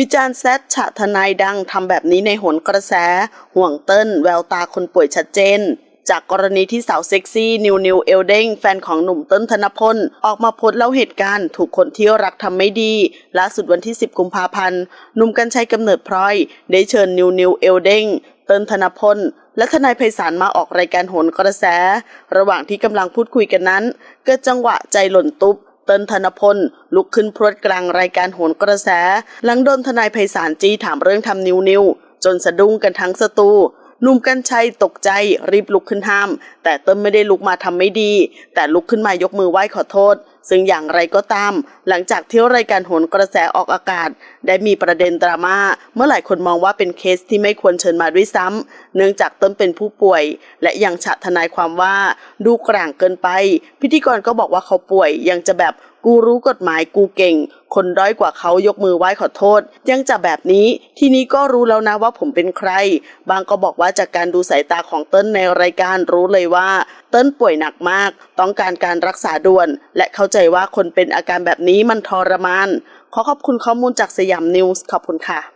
วิจารณ์แซดฉะทนายดังทำแบบนี้ในโหนกระแส ห่วงเติ้ลแววตาคนป่วยชัดเจน จากกรณีที่สาวเซ็กซี่นิวนิวเอลเด้งแฟนของหนุ่มเติ้ลธนพล ออกมาโพสเล่าเหตุการณ์ ถูกคนที่รักทำไม่ดีล่าสุดวันที่ 10 กุมภาพันธ์หนุ่มกัญชัยกำเนิดพลอย ได้เชิญนิวนิวเอลเด้งเติ้ลธนพลและทนายไพศาลมาออกรายการโหนกระแส ระหว่างที่กำลังพูดคุยกันนั้น เกิดจังหวะใจหล่นตุ๊บ เติ้ลธนพล ลุกขึ้นพรวดกลางรายการโหนกระแส หลังโดนทนายไพศาลจี้ถามเรื่องทำนิวนิวจนสะดุ้งกันทั้งสตูหนุ่มกัญชัยตกใจรีบลุกขึ้นห้าม แต่เติ้ลไม่ได้ลุกมาทำไม่ดี แต่ลุกขึ้นมายกมือไหว้ขอโทษ ซึ่งอย่างไรก็ตาม หลังจากที่รายการโหนกระแสออกอากาศ ได้มีประเด็นดราม่าเมื่อหลายคนมองว่าเป็นเคสที่ไม่ควรเชิญมาด้วยซ้ำเนื่องจากเติ้ลเป็นผู้ป่วย และยังฉะทนายความว่าดูกลางเกินไป พิธีกรก็บอกว่าเขาป่วยยังจะแบบ กูรู้กฎหมายกูเก่ง คนด้อยกว่าเขายกมือไหว้ขอโทษ ยังจะแบบนี้ทีนี้ก็รู้แล้วนะว่าผมเป็นใคร บางก็บอกว่าจากการดูสายตาของเติ้ลในรายการรู้เลยว่า เติ้ลป่วยหนักมาก ต้องการการรักษาด่วน และเข้าใจว่าคนเป็นอาการแบบนี้มันทรมาน ขอขอบคุณข้อมูลจากสยามนิวส์ขอบคุณค่ะ